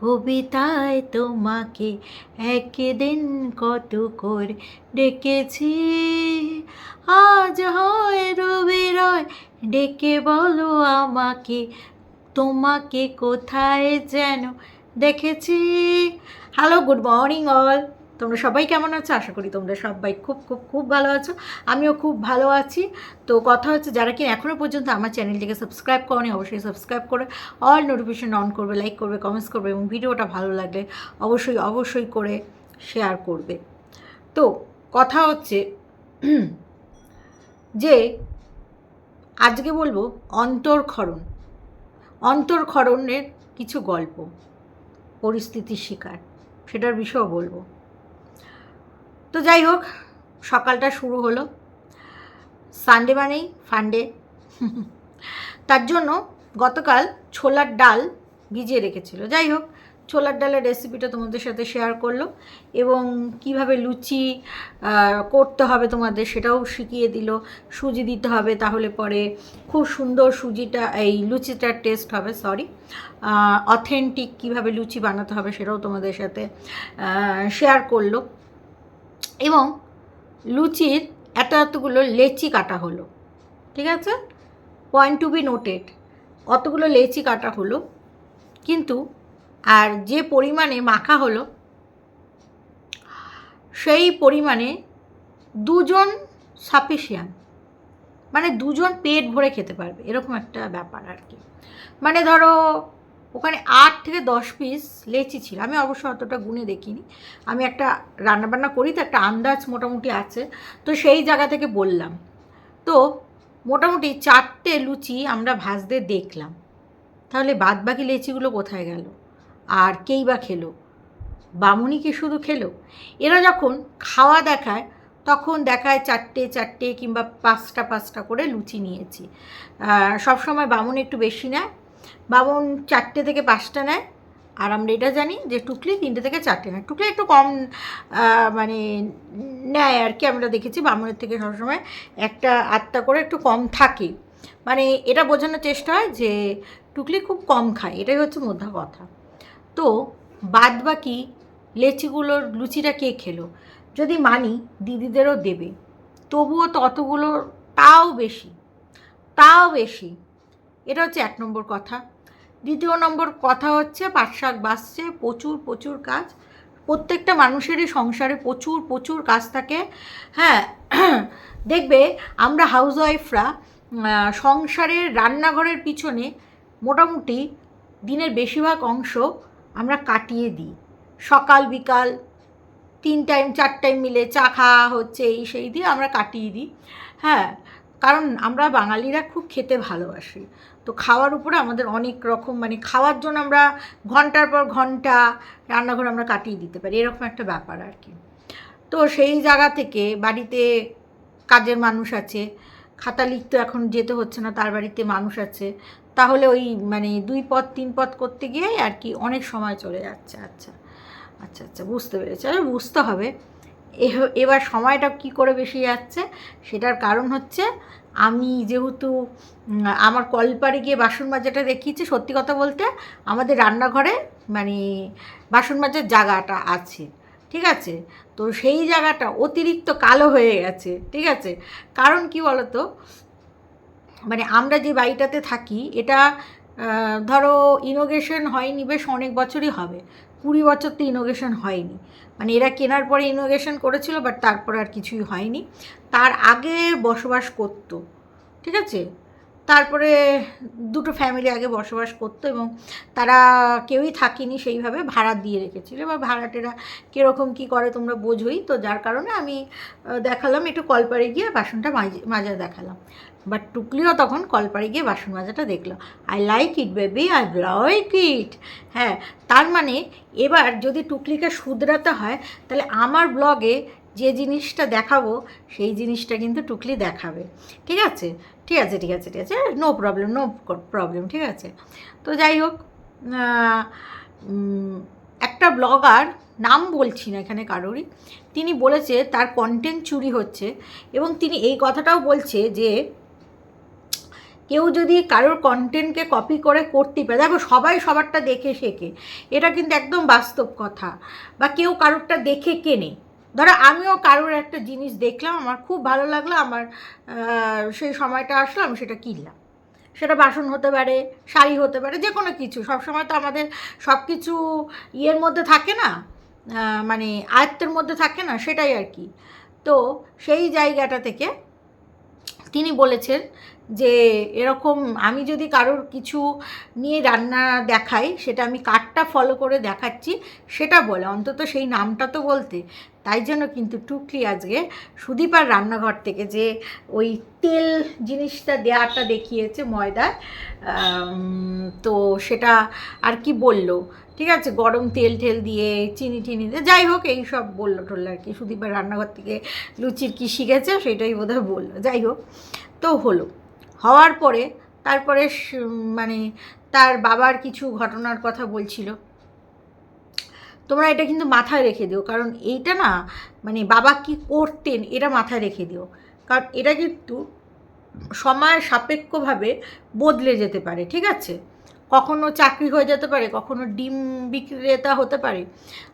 কবিতায় তোমাকে একদিন কত করে ডেকেছি। আজ হয় রবিরয়, ডেকে বলো আমাকে, তোমাকে কোথায় যেন দেখেছি। হ্যালো গুড মর্নিং অল তোমরা সবাই কেমন আছো? আশা করি তোমরা সবাই খুব খুব খুব ভালো আছো। আমিও খুব ভালো আছি। তো কথা হচ্ছে, যারা কি এখনও পর্যন্ত আমার চ্যানেলটিকে সাবস্ক্রাইব করনি, অবশ্যই সাবস্ক্রাইব করে অল নোটিফিকেশন অন করবে, লাইক করবে, কমেন্টস করবে এবং ভিডিওটা ভালো লাগলে অবশ্যই অবশ্যই করে শেয়ার করবে। তো কথা হচ্ছে যে আজকে বলব অন্তর্ক্ষরণ। অন্তর্ক্ষরণের কিছু গল্প, পরিস্থিতির শিকার, সেটার বিষয়েও বলব। তো যাই হোক, সকালটা শুরু হলো। সানডে মানেই ফান্ডে তার জন্য গতকাল ছোলার ডাল ভিজিয়ে রেখেছিল। যাই হোক, ছোলার ডালের রেসিপিটা তোমাদের সাথে শেয়ার করল এবং কীভাবে লুচি করতে হবে তোমাদের সেটাও শিখিয়ে দিল। সুজি দিতে হবে তাহলে পরে খুব সুন্দর সুজিটা, এই লুচিটার টেস্ট হবে সরি অথেন্টিক কীভাবে লুচি বানাতে হবে সেটাও তোমাদের সাথে শেয়ার করল। এবং লুচির এত এতগুলো লেচি কাটা হলো, ঠিক আছে? পয়েন্ট টু বি নোটেড অতগুলো লেচি কাটা হলো? কিন্তু, আর যে পরিমাণে মাখা হলো, সেই পরিমাণে দুজন সাফিসিয়ান মানে দুজন পেট ভরে খেতে পারবে, এরকম একটা ব্যাপার আর কি। মানে ধরো ওখানে আট থেকে দশ পিস লেচি ছিল। আমি অবশ্য অতটা গুনে দেখিনি। আমি একটা রান্নাবান্না করি তো, একটা আন্দাজ মোটামুটি আছে। তো সেই জায়গা থেকে বললাম। তো মোটামুটি চারটে লুচি আমরা ভাজতে দেখলাম। তাহলে বাদ বাকি লেচিগুলো কোথায় গেল? আর কেই বা খেলো? বামুনি কি শুধু খেলো? এরা যখন খাওয়া দেখায়, তখন দেখায় চারটে চারটে কিংবা পাঁচটা পাঁচটা করে লুচি নিয়েছি। সব সময় বামুন একটু বেশি নেয় বামুন চারটে থেকে পাঁচটা নেয়। আর আমরা এটা জানি যে টুকলি তিনটে থেকে চারটে নেয়। টুকলি একটু কম মানে নেয় আর কি আমরা দেখেছি বামুনের থেকে সবসময়। একটা আত্মা করে একটু কম থাকে। মানে এটা বোঝানোর চেষ্টা হয় যে টুকলি খুব কম খায়। এটাই হচ্ছে মধ্যা কথা। তো বাদ বাকি লেচিগুলোর লুচিটা কে খেলো? যদি মানি দিদিদেরও দেবে। তবুও ততগুলো তাও বেশি তাও বেশি। এটা হচ্ছে এক নম্বর কথা। দ্বিতীয় নম্বর কথা হচ্ছে, পাট শাক বাসছে প্রচুর প্রচুর কাজ প্রত্যেকটা মানুষেরই সংসারে প্রচুর প্রচুর কাজ থাকে। হ্যাঁ দেখবে আমরা হাউসওয়াইফরা সংসারের রান্নাঘরের পিছনে মোটামুটি দিনের বেশিরভাগ অংশ আমরা কাটিয়ে দিই। সকাল, বিকাল, তিন টাইম চার টাইম মিলে চা খাওয়া হচ্ছে, এই সেই দিয়ে আমরা কাটিয়ে দিই। হ্যাঁ কারণ আমরা বাঙালিরা খুব খেতে ভালোবাসি। তো খাওয়ার উপরে আমাদের অনেক রকম মানে খাওয়ার জন্য আমরা ঘণ্টার পর ঘণ্টা রান্নাঘর আমরা কাটিয়ে দিতে পারি, এরকম একটা ব্যাপার আর কি। তো সেই জায়গা থেকে বাড়িতে কাজের মানুষ আছে খাতা লিখতে এখন যেতে হচ্ছে না, তার বাড়িতে মানুষ আছে, তাহলে ওই মানে দুই পথ তিন পথ করতে গিয়ে আর কি অনেক সময় চলে যাচ্ছে। আচ্ছা আচ্ছা আচ্ছা বুঝতে পেরেছি। আরে বুঝতে হবে। এবার সময়টা কি করে বেশি যাচ্ছে সেটার কারণ হচ্ছে আমি যেহেতু আমার কলপারে গিয়ে বাসন মাজাটা দেখিয়েছি সত্যি কথা বলতে আমাদের রান্নাঘরে মানে বাসন মাজার জায়গাটা আছে, ঠিক আছে? তো সেই জায়গাটা অতিরিক্ত কালো হয়ে গেছে, ঠিক আছে? কারণ কি বলতো? মানে আমরা যে বাড়িটাতে থাকি এটা ধরো ইনোগ্রেশন হয়নি বেশ অনেক বছরই হবে। কুড়ি বছর তো ইনোগ্রেশন হয়নি। মানে এরা কেনার পরে ইনোগ্রেশন করেছিল বাট তারপরে আর কিছুই হয়নি। তার আগে বসবাস করতো, ঠিক আছে? তারপরে দুটো ফ্যামিলি আগে বসবাস করতো এবং তারা কেউই থাকেনি সেইভাবে ভাড়া দিয়ে রেখেছিল। এবার ভাড়াটেরা কীরকম কী করে তোমরা বোঝোই, তো যার কারণে আমি দেখালাম, একটু কলপারে গিয়ে বাসনটা মাজা দেখালাম। বাট টুকলিও তখন কলপারে গিয়ে বাসন মাজাটা দেখল। I like it baby I like it হ্যাঁ তার মানে এবার যদি টুকলিকে শুধরাতে হয়, তাহলে আমার ব্লগে যে জিনিসটা দেখাবো, সেই জিনিসটা কিন্তু টুকলি দেখাবে। ঠিক আছে? ঠিক আছে ঠিক আছে ঠিক আছে নো প্রবলেম নো প্রবলেম ঠিক আছে? তো যাই হোক একটা ব্লগার, নাম বলছি না এখানে কারোরই, তিনি বলেছে তার কন্টেন্ট চুরি হচ্ছে এবং তিনি এই কথাটাও বলছে যে কেউ যদি কারোর কন্টেন্টকে কপি করে করতে পারে, দেখো সবাই সবারটা দেখে শেখে। এটা কিন্তু একদম বাস্তব কথা। বা কেউ কারোরটা দেখে কেনে। ধরো আমিও কারোর একটা জিনিস দেখলাম, আমার খুব ভালো লাগল, আমার সেই সময়টা আসলো, আমি সেটা কিনলাম। সেটা বাসন হতে পারে, শাড়ি হতে পারে যে কোনো কিছু। সবসময় তো আমাদের সব কিছু ইয়ের মধ্যে থাকে না মানে আয়ত্তের মধ্যে থাকে না, সেটাই আর কি। তো সেই জায়গাটা থেকে তিনি বলেছেন যে এরকম আমি যদি কারোর কিছু নিয়ে রান্না দেখাই, সেটা আমি কার্ডটা ফলো করে দেখাচ্ছি, সেটা বলে। অন্তত সেই নামটা তো বলতে। তাই জন্য কিন্তু টুকলি আজকে সুদীপার রান্নাঘর থেকে যে ওই তেল জিনিসটা দেওয়াটা দেখিয়েছে ময়দা তো সেটা আর কি বলল? ঠিক আছে? গরম তেল টেল দিয়ে, চিনি টিনি দিয়ে, যাই হোক, এই সব বলল টললো আর কি। সুদীপার রান্নাঘর থেকে লুচির কী শিখেছে সেটাই বোধহয় বলল। যাই হোক, তো হলো। হওয়ার পরে, তারপরে মানে তার বাবার কিছু ঘটনার কথা বলছিল। তোমরা এটা কিন্তু মাথায় রেখে দিও, কারণ এইটা না মানে বাবা কি করতেন এটা মাথায় রেখে দিও। কারণ এটা কিন্তু সময় সাপেক্ষভাবে বদলে যেতে পারে, ঠিক আছে? কখনো চাকরি হয়ে যেতে পারে, কখনো ডিম বিক্রেতা হতে পারে,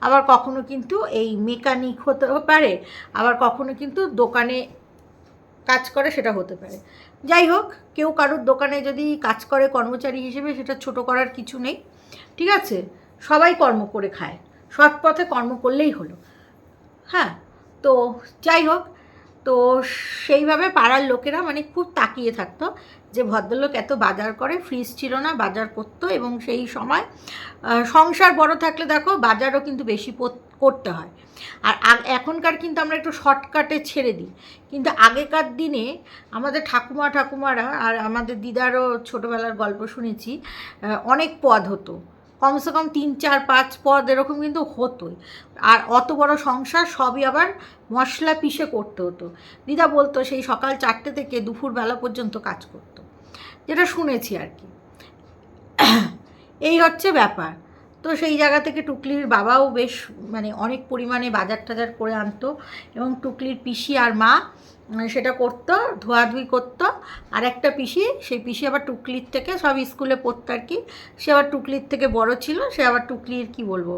আবার কখনো কিন্তু এই মেকানিক হতে পারে, আবার কখনো কিন্তু দোকানে কাজ করে সেটা হতে পারে। যাই হোক, কেউ কারোর দোকানে যদি কাজ করে কর্মচারী হিসেবে সেটা ছোট করার কিছু নেই, ঠিক আছে? সবাই কর্ম করে খায়, সৎ পথে কর্ম করলেই হলো। হ্যাঁ তো যাই হোক তো সেইভাবে পাড়ার লোকেরা মানে খুব তাকিয়ে থাকতো যে ভদ্রলোক এত বাজার করে ফ্রিজ ছিল না, বাজার করতো এবং সেই সময় সংসার বড় থাকলে দেখো বাজারও কিন্তু বেশি করতে হয়। আর এখনকার কিন্তু আমরা একটু শর্টকাটে ছেড়ে দিই। কিন্তু আগেকার দিনে আমাদের ঠাকুমা, ঠাকুমারা আর আমাদের দিদারও ছোটোবেলার গল্প শুনেছি অনেক পদ হতো। কমসে কম তিন, চার, পাঁচ পদ এরকম কিন্তু হতোই। আর অত বড় সংসার সবই আবার মশলা পিষে করতে হতো। দিদা বলতো সেই সকাল চারটে থেকে দুপুর বেলা পর্যন্ত কাজ করতো। যেটা শুনেছি আর কি। এই হচ্ছে ব্যাপার। তো সেই জায়গা থেকে টুকলির বাবাও বেশ মানে অনেক পরিমাণে বাজার টাজার করে আনতো এবং টুকলির পিসি আর মা সেটা করতো, ধোয়াধুয়ি করতো। আর একটা পিসি, সেই পিসি আবার টুকলির থেকে সব স্কুলে পড়তো আর কি। সে আবার টুকলির থেকে বড় ছিল, সে আবার টুকলির কি বলব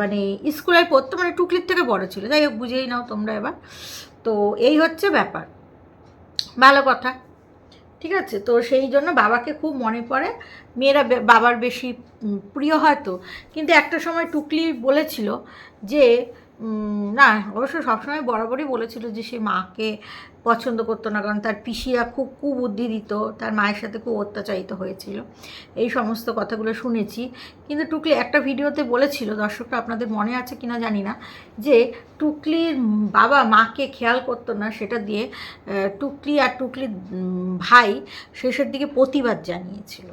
মানে স্কুলে পড়তো মানে টুকলির থেকে বড় ছিল। যাই হোক, বুঝেই নাও তোমরা এবার। তো এই হচ্ছে ব্যাপার। ভালো কথা। ঠিক আছে? তো সেই জন্য বাবাকে খুব মনে পড়ে। মেয়েরা বাবার বেশি প্রিয় হয়তো কিন্তু একটা সময় টুকলি বলেছিল যে না, অবশ্য সবসময় বরাবরই বলেছিল যে সে মাকে পছন্দ করতো না, কারণ তার পিসিরা খুব কুবুদ্ধি দিত, তার মায়ের সাথে খুব অত্যাচারিত হয়েছিল। এই সমস্ত কথাগুলো শুনেছি। কিন্তু টুকলি একটা ভিডিওতে বলেছিল, দর্শকরা, আপনাদের মনে আছে কিনা জানি না, যে টুকলির বাবা মাকে খেয়াল করতো না, সেটা দিয়ে টুকলি আর টুকলির ভাই শেষের দিকে প্রতিবাদ জানিয়েছিল।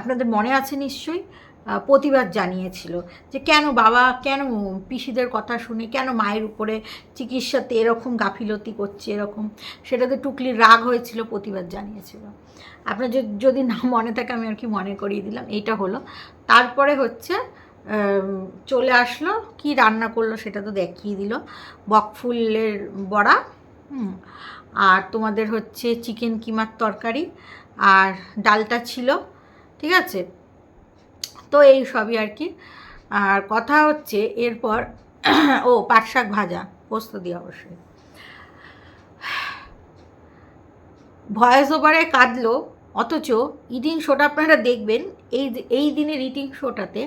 আপনাদের মনে আছে নিশ্চয়ই? প্রতিবাদ জানিয়েছিল যে কেন বাবা, কেন পিসিদের কথা শুনে, কেন মায়ের উপরে চিকিৎসাতে এরকম গাফিলতি করছে, এরকম সেটাতে টুকলি রাগ হয়েছিল, প্রতিবাদ জানিয়েছিল। আপনার যদি না মনে থাকে, আমি আর কি মনে করিয়ে দিলাম। এইটা হলো। তারপরে হচ্ছে চলে আসলো, কি রান্না করল সেটা তো দেখিয়ে দিল। বকফুলের বড়া আর তোমাদের হচ্ছে চিকেন কিমার তরকারি, আর ডালটা ছিল, ঠিক আছে? তো এই সবই আর কি। আর কথা হচ্ছে এরপর, ও পাট শাক ভাজা, পোস্ত দিয়ে অবশ্যই। ভয়েস ওভারে কাঁদলো, অথচ ইডিং শোটা আপনারা দেখবেন, এই এই দিনের ইডিং শোটাতে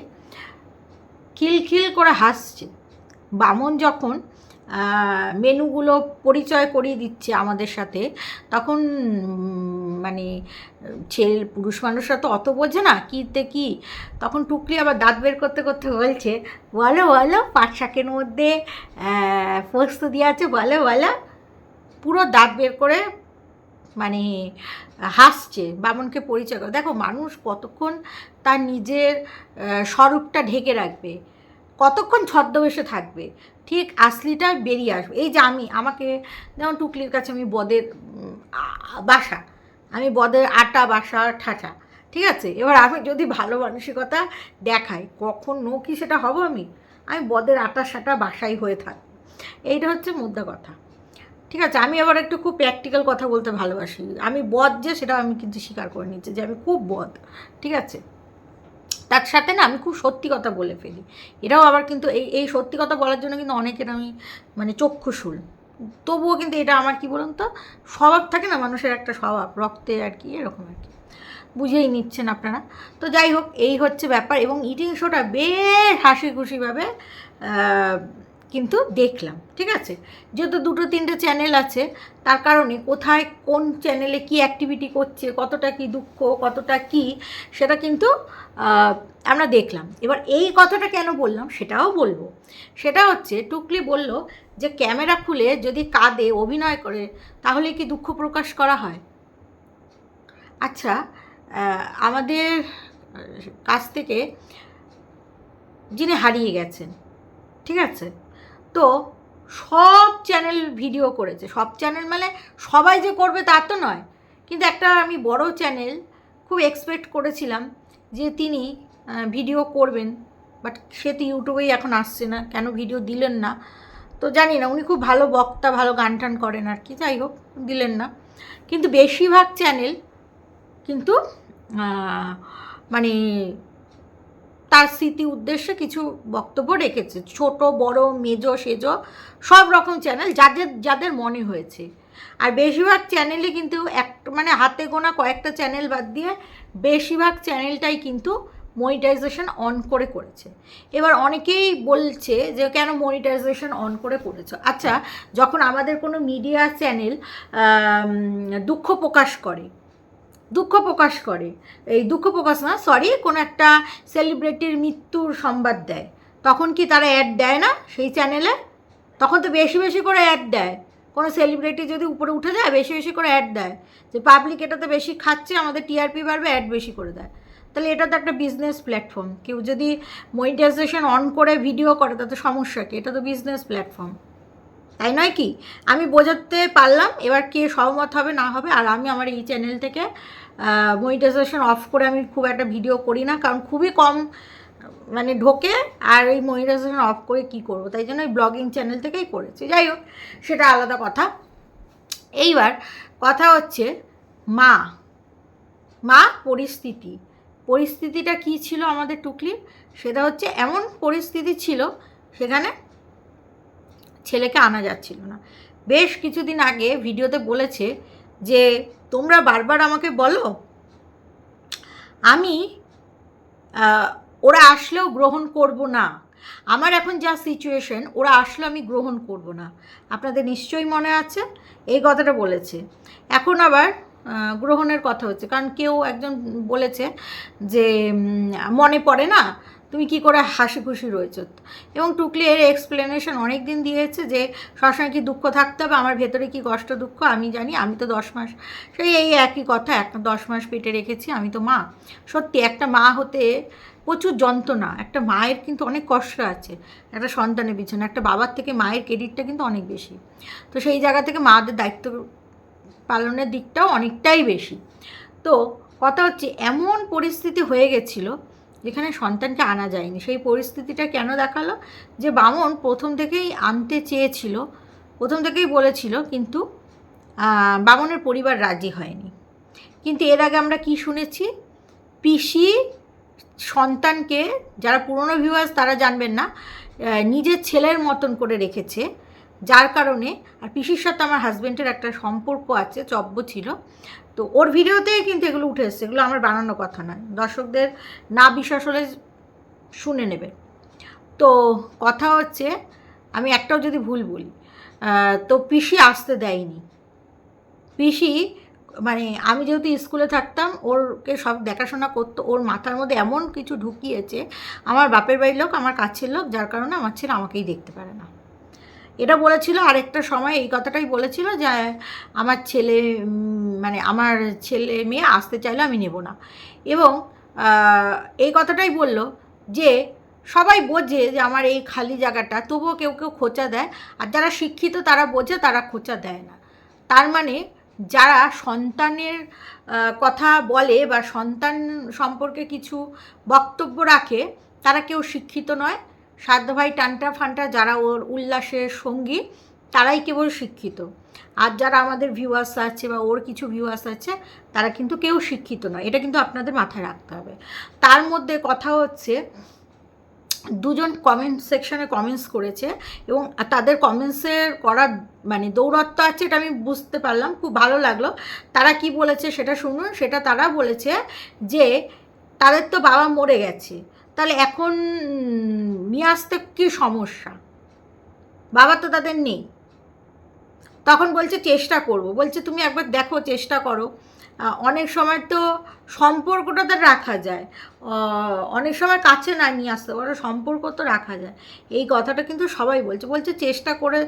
খিলখিল করে হাসছে। বামন যখন মেনুগুলো পরিচয় করিয়ে দিচ্ছে আমাদের সাথে, তখন মানে ছেলে পুরুষ মানুষরা তো অত বোঝে না কীতে কী। তখন টুকলি আবার দাঁত বের করতে করতে বলছে, বলো বলো, পাট শাকের মধ্যে পোস্ত দিয়ে আছে, বলো বলো। পুরো দাঁত বের করে মানে হাসছে, বামনকে পরিচয় করে। দেখো, মানুষ কতক্ষণ তার নিজের স্বরূপটা ঢেকে রাখবে, কতক্ষণ ছদ্মবেশে থাকবে, ঠিক আসলিটা বেরিয়ে আসবে। এই যে আমি, আমাকে যেমন টুকলির কাছে আমি বদের বাসা আমি বদের আটা বাসা ঠাঁচা, ঠিক আছে? এবার আমি যদি ভালো মানসিকতা দেখাই, কখনো কি সেটা হব আমি? আমি বদের আটা সাটা বাসাই হয়ে থাক। এইটা হচ্ছে মুদ্রা কথা। ঠিক আছে, আমি আবার একটু খুব প্র্যাকটিক্যাল কথা বলতে ভালোবাসি। আমি বদ যে, সেটা আমি কিন্তু স্বীকার করে নিচ্ছি যে, আমি খুব বদ, ঠিক আছে? তার সাথে না আমি খুব সত্যি কথা বলে ফেলি। এটাও আবার কিন্তু এই এই সত্যি কথা বলার জন্য কিন্তু অনেকের আমি মানে চক্ষুশুল। তবুও কিন্তু এটা আমার কি বলুন তো, স্বভাব থাকে না মানুষের একটা স্বভাব, রক্তে আর কি, এরকম আর কি। বুঝেই নিচ্ছেন আপনারা। তো যাই হোক, এই হচ্ছে ব্যাপার এবং ইটিং শোটা বেশ হাসি খুশিভাবে কিন্তু দেখলাম, ঠিক আছে? যেহেতু দুটো, তিনটে চ্যানেল আছে, তার কারণে কোথায় কোন চ্যানেলে কি অ্যাক্টিভিটি করছে, কতটা কি দুঃখ, কতটা কি, সেটা কিন্তু আমরা দেখলাম। এবার এই কথাটা কেন বললাম সেটাও বলব। সেটা হচ্ছে, টুকলি বলল যে ক্যামেরা খুলে যদি কাঁদে, অভিনয় করে, তাহলে কি দুঃখ প্রকাশ করা হয়? আচ্ছা আমাদের কাছ থেকে যিনি হারিয়ে গেছেন, ঠিক আছে? তো সব চ্যানেল ভিডিও করেছে। সব চ্যানেল মানে সবাই যে করবে তা তো নয়। কিন্তু একটা আমি বড় চ্যানেল খুব এক্সপেক্ট করেছিলাম যে তিনি ভিডিও করবেন। বাট সে তো ইউটিউবেই এখন আসছে না। কেন ভিডিও দিলেন না? তো জানি না, উনি খুব ভালো বক্তা, ভালো গান টান করেন আর কি। যাই হোক, দিলেন না। কিন্তু বেশিরভাগ চ্যানেল কিন্তু মানে তার স্মৃতি উদ্দেশ্যে কিছু বক্তব্য রেখেছে। ছোট, বড়, মেজো, সেজো, সব রকম চ্যানেল যাদের যাদের মনে হয়েছে। আর বেশিরভাগ চ্যানেলে কিন্তু এক মানে হাতে গোনা কয়েকটা চ্যানেল বাদ দিয়ে বেশিরভাগ চ্যানেলটাই কিন্তু মনিটাইজেশন অন করে করেছে। এবার অনেকেই বলছে যে, কেন মনিটাইজেশন অন করে করেছ? আচ্ছা যখন আমাদের কোনো মিডিয়া চ্যানেল দুঃখ প্রকাশ করে দুঃখ প্রকাশ করে। এই দুঃখ প্রকাশ না সরি কোনো একটা সেলিব্রিটির মৃত্যুর সংবাদ দেয়। তখন কি তারা অ্যাড দেয় না সেই চ্যানেলে তখন তো বেশি বেশি করে অ্যাড দেয়। কোনো সেলিব্রিটি যদি উপরে উঠে যায়, বেশি বেশি করে অ্যাড দেয়। যে পাবলিক এটা তো বেশি খাচ্ছে, আমাদের টিআরপি বাড়বে অ্যাড বেশি করে দেয়। তাহলে এটা তো একটা বিজনেস প্ল্যাটফর্ম কেউ যদি মনিটাইজেশন অন করে ভিডিও করে, তাতে সমস্যা কি? এটা তো বিজনেস প্ল্যাটফর্ম তাই নয় কি? আমি বোঝাতে পারলাম, এবার কে সহমত হবে, না হবে, আর আমি আমার এই চ্যানেল থেকে মনিটাইজেশন অফ করে আমি খুব একটা ভিডিও করি না, কারণ খুবই কম মানে ঢোকে, আর এই মনিটাইজেশন অফ করে কি করব? তাই জন্য ওই ব্লগিং চ্যানেল থেকেই করেছি। যাই হোক, সেটা আলাদা কথা। এইবার কথা হচ্ছে মা মা পরিস্থিতি। পরিস্থিতিটা কি ছিল আমাদের টুকলির সেটা হচ্ছে এমন পরিস্থিতি ছিল, সেখানে ছেলেকে আনা যাচ্ছিল না। বেশ কিছুদিন আগে ভিডিওতে বলেছে যে, তোমরা বারবার আমাকে বলো, আমি ওরা আসলেও গ্রহণ করব না। আমার এখন যা সিচুয়েশন ওরা আসলে আমি গ্রহণ করব না। আপনাদের নিশ্চয়ই মনে আছে, এই কথাটা বলেছে। এখন আবার গ্রহণের কথা হচ্ছে। কারণ কেউ একজন বলেছে যে মনে পড়ে না তুমি কি করে হাসি খুশি রয়েছো? এবং টুকলি এর এক্সপ্লেনেশন অনেক দিন দিয়েছে যে সবসময় কি দুঃখ থাকতে হবে? আমার ভেতরে কি কষ্ট দুঃখ? আমি জানি, আমি তো দশ মাস, সেই এই একই কথা, এক দশ মাস পেটে রেখেছি, আমি তো মা। সত্যি, একটা মা হতে প্রচুর যন্ত্রণা, একটা মায়ের কিন্তু অনেক কষ্ট আছে, একটা সন্তানের পিছনে, একটা বাবার থেকে মায়ের ক্রেডিটটা কিন্তু অনেক বেশি। তো সেই জায়গা থেকে মাদের দায়িত্ব পালনের দিকটাও অনেকটাই বেশি। তো কথা হচ্ছে, এমন পরিস্থিতি হয়ে গেছিল যেখানে সন্তানকে আনা যায়নি। সেই পরিস্থিতিটা কেন দেখাল? যে বামন প্রথম থেকেই আনতে চেয়েছিল, প্রথম থেকেই বলেছিল, কিন্তু বামনের পরিবার রাজি হয়নি। কিন্তু এর আগে আমরা কি শুনেছি? পিসি সন্তানকে, যারা পুরনো ভিউয়ার্স তারা জানবেন না নিজের ছেলের মতন করে রেখেছে, যার কারণে, আর পিসির সাথে আমার হাজব্যান্ডের একটা সম্পর্ক আছে, চব্য ছিল তো ওর ভিডিওতেই কিন্তু এগুলো উঠে এসছে, এগুলো আমার বানানো কথা নয়। দর্শকদের না বিশ্বাস হলে শুনে নেবে। তো কথা হচ্ছে, আমি একটাও যদি ভুল বলি তো পিসি আসতে দেয়নি। পিসি মানে আমি যেহেতু স্কুলে থাকতাম, ওরকে সব দেখাশোনা করতো, ওর মাথার মধ্যে এমন কিছু ঢুকিয়েছে, আমার বাপের বাড়ির লোক, আমার কাছের লোক, যার কারণে আমার ছেলে আমাকেই দেখতে পারে না। এটা বলেছিল আরেকটা সময়, এই কথাটাই বলেছিল যে আমার ছেলে মানে আমার ছেলে মেয়ে আসতে চাইলে আমি নেব না। এবং এই কথাটাই বলল যে, সবাই বোঝে যে আমার এই খালি জায়গাটা, তবুও কেউ কেউ খোঁচা দেয়। আর যারা শিক্ষিত তারা বোঝে, তারা খোঁচা দেয় না। তার মানে যারা সন্তানের কথা বলে বা সন্তান সম্পর্কে কিছু বক্তব্য রাখে, তারা কেউ শিক্ষিত নয়। সাধ্য ভাই টানটা ফান্টা যারা ওর উল্লাসের সঙ্গী, তারাই কেবল শিক্ষিত। আর যারা আমাদের ভিউয়ার্স আছে বা ওর কিছু ভিউয়ার্স আছে, তারা কিন্তু কেউ শিক্ষিত নয়। এটা কিন্তু আপনাদের মাথায় রাখতে হবে। তার মধ্যে কথা হচ্ছে, দুজন কমেন্ট সেকশনে কমেন্টস করেছে এবং তাদের কমেন্টসের করার মানে দৌরত্ব আছে এটা আমি বুঝতে পারলাম, খুব ভালো লাগল। তারা কি বলেছে সেটা শুনুন, সেটা তারা বলেছে যে, তাদের তো বাবা মরে গেছে, তাহলে এখন নিয়ে আসতে কী সমস্যা? বাবা তো তাদের নেই। তখন বলছে, চেষ্টা করব। বলছে, তুমি একবার দেখো, চেষ্টা করো। অনেক সময় তো সম্পর্কটা তো রাখা যায়। অনেক সময় কাছে না নিয়ে আসতে পারো, সম্পর্ক তো রাখা যায়। এই কথাটা কিন্তু সবাই বলছে। বলছে, চেষ্টা করে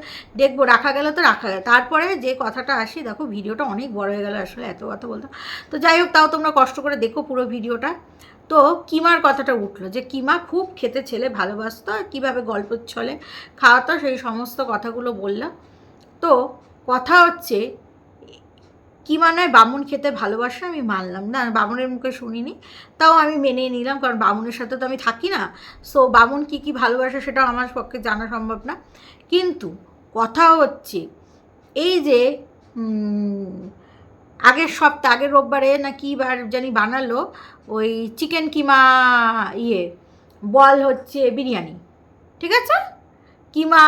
দেখব, রাখা গেলে তো রাখা যায়। তারপরে যে কথাটা আসি, দেখো, ভিডিওটা অনেক বড় হয়ে গেল আসলে, এত কথা বলতে। তো যাই হোক, তাও তোমরা কষ্ট করে দেখো পুরো ভিডিওটা। তো কিমার কথাটা উঠল যে, কিমা খুব খেতে ছেলে, ভালোবাসতো, কীভাবে গল্পের ছলে খাওয়াতো, সেই সমস্ত কথাগুলো বললাম তো কথা হচ্ছে, কি মানে বামুন খেতে ভালোবাসে আমি মানলাম না, বামুনের মুখে শুনিনি, তাও আমি মেনে নিলাম, কারণ বামুনের সাথে তো আমি থাকি না। সো বামুন কী কী ভালোবাসে সেটাও আমার পক্ষে জানা সম্ভব না। কিন্তু কথা হচ্ছে, এই যে আগের সপ্তাহ আগের রোববারে না কী বার জানি বানালো ওই চিকেন কিমা ইয়ে বল হচ্ছে বিরিয়ানি, ঠিক আছে? কিমা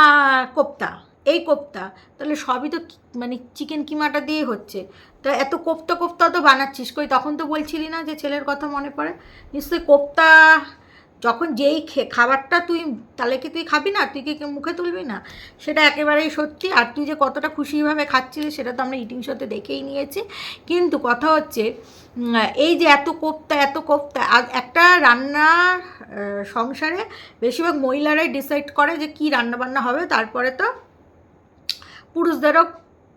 কোপ্তা। এই কোপ্তা, তাহলে সবই তো মানে চিকেন কিমাটা দিয়ে হচ্ছে। তো এত কোপ্তা কোপ্তা তো বানাচ্ছিস কই? তখন তো বলছিলি না যে ছেলের কথা মনে পড়ে। নিশ্চয়ই কোপ্তা যখন যেই খে খাবারটা তুই তাহলে কি তুই খাবি না? তুই কি মুখে তুলবি না? সেটা একেবারেই সত্যি। আর তুই যে কতটা খুশিভাবে খাচ্ছিলি সেটা তো আমরা ইটিং শোতে দেখেই নিয়েছি। কিন্তু কথা হচ্ছে এই যে এত কোপ্তা এত কোপ্তা একটা রান্না সংসারে বেশিরভাগ মহিলারাই ডিসাইড করে যে কী রান্নাবান্না হবে। তারপরে তো পুরুষদেরও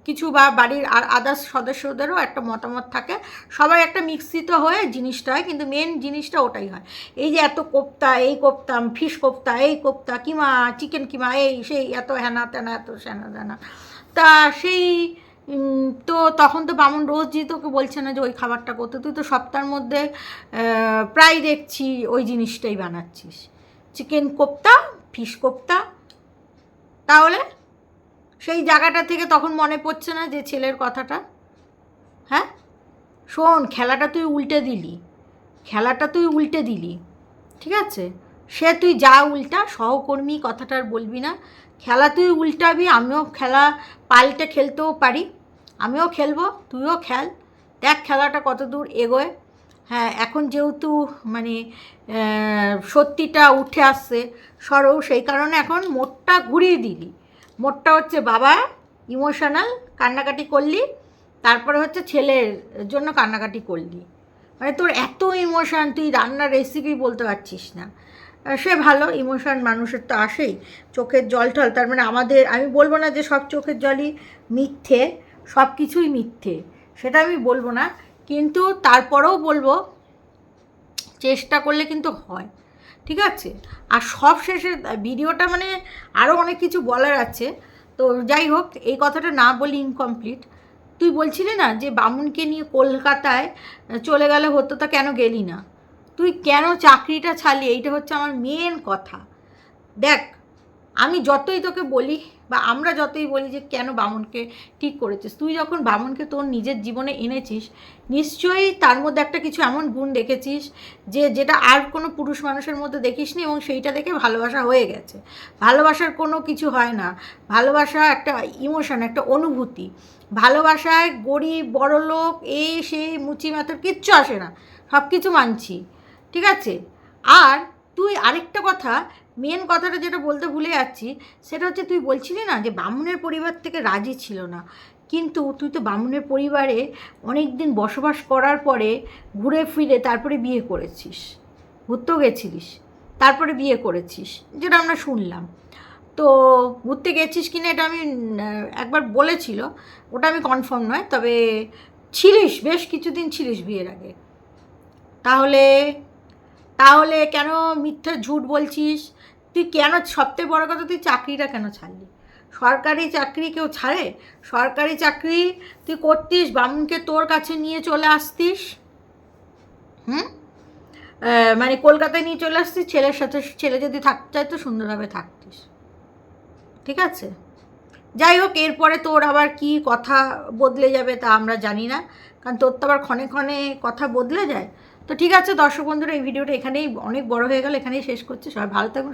কিছু বা বাড়ির আর আদার্স সদস্যদেরও একটা মতামত থাকে। সবাই একটা মিশ্রিত হয়ে জিনিসটা হয়, কিন্তু মেন জিনিসটা ওটাই হয়। এই যে এত কোপ্তা, এই কোপ্তা ফিশ কোপ্তা, এই কোপ্তা, কিমা, চিকেন কিমা, এই সেই, এত হ্যানা তেনা, এত সেনা তেনা তা সেই তো তখন তো বামুন রোজই তোকে বলছে না যে ওই খাবারটা করতে, তুই তো সপ্তাহের মধ্যে প্রায় দেখছি ওই জিনিসটাই বানাচ্ছিস। চিকেন কোপ্তা, ফিশ কোপ্তা, তাহলে? সেই জায়গাটা থেকে তখন মনে পড়ছে না যে ছেলের কথাটা? হ্যাঁ? শোন, খেলাটা তুই উল্টে দিলি। খেলাটা তুই উল্টে দিলি। ঠিক আছে? সে তুই যা উল্টা, সহকর্মী কথাটা আর বলবি না। খেলা তুই উল্টাবি, আমিও খেলা পাল্টে খেলতেও পারি। আমিও খেলব, তুইও খেল। দেখ খেলাটা কত দূর এগোয়। হ্যাঁ এখন যেহেতু মানে সত্যিটা উঠে আসছে সরও সেই কারণে এখন মোটটা ঘুরিয়ে দিলি। মোটটা হচ্ছে বাবা ইমোশনাল কান্নাকাটি করলি, তারপরে হচ্ছে ছেলের জন্য কান্নাকাটি করলি। মানে তোর এত ইমোশন তুই রান্নার রেসিপি বলতে পারছিস না। সে ভালো ইমোশন মানুষের তো আসেই। চোখের জল টল তার মানে আমাদের, আমি বলব না যে সব চোখের জলই মিথ্যে, সব কিছুই মিথ্যে, সেটা আমি বলব না। কিন্তু তারপরেও বলব, চেষ্টা করলে কিন্তু হয়। ঠিক আছে? আর সব শেষে ভিডিওটা মানে আরও অনেক কিছু বলার আছে। তো যাই হোক, এই কথাটা না বলি ইনকমপ্লিট তুই বলছিলি না যে বামুনকে নিয়ে কলকাতায় চলে গেলে হতো তা কেন গেলি না? তুই কেন চাকরিটা ছাড়লি? এইটা হচ্ছে আমার মেন কথা। দেখ আমি যতই তোকে বলি বা আমরা যতই বলি যে কেন বামুনকে ঠিক করেছিস, তুই যখন বামুনকে তোর নিজের জীবনে এনেছিস, নিশ্চয়ই তার মধ্যে একটা কিছু এমন গুণ দেখেছিস যে যেটা আর কোনো পুরুষ মানুষের মধ্যে দেখিসনি এবং সেইটা দেখে ভালোবাসা হয়ে গেছে। ভালোবাসার কোনো কিছু হয় না। ভালোবাসা একটা ইমোশন একটা অনুভূতি। ভালোবাসায় গরিব, বড়লোক এই সেই মুচি, মাথার কিচ্ছু আসে না। সব কিছু মানছি। ঠিক আছে? আর তুই আরেকটা কথা মেন কথাটা যেটা বলতে ভুলে যাচ্ছি, সেটা হচ্ছে তুই বলছিলি না যে বামুনের পরিবার থেকে রাজি ছিল না। কিন্তু তুই তো বামুনের পরিবারে অনেক দিন বসবাস করার পরে ঘুরে ফিরে তারপরে বিয়ে করেছিস। ঘুরতেও গেছিলিস, তারপরে বিয়ে করেছিস, যেটা আমরা শুনলাম। তো ঘুরতে গেছিস কিনা এটা আমি একবার বলেছিল, ওটা আমি কনফার্ম নয়, তবে ছিলিস, বেশ কিছুদিন ছিলিস বিয়ের আগে। তাহলে তাহলে কেন মিথ্যে ঝুট বলছিস? তুই কেন সবথেকে বড় কথা তুই চাকরিটা কেন ছাড়লি? সরকারি চাকরি কেউ ছাড়ে? সরকারি চাকরি তুই করতিস, বামুনকে তোর কাছে নিয়ে চলে আসতিস? হুম? মানে কলকাতায় নিয়ে চলে আসতিস, ছেলের সাথে, ছেলে যদি থাকতে চায় তো সুন্দরভাবে থাকতিস। ঠিক আছে? যাই হোক, এরপরে তোর আবার কি কথা বদলে যাবে তা আমরা জানি না। কারণ তোর তো আবার ক্ষণে ক্ষণে কথা বদলে যায়। তো ঠিক আছে, দর্শক বন্ধুরা, এই ভিডিওটা এখানেই অনেক বড় হয়ে গেল, এখানেই শেষ করছি। সবাই ভালো থাকুন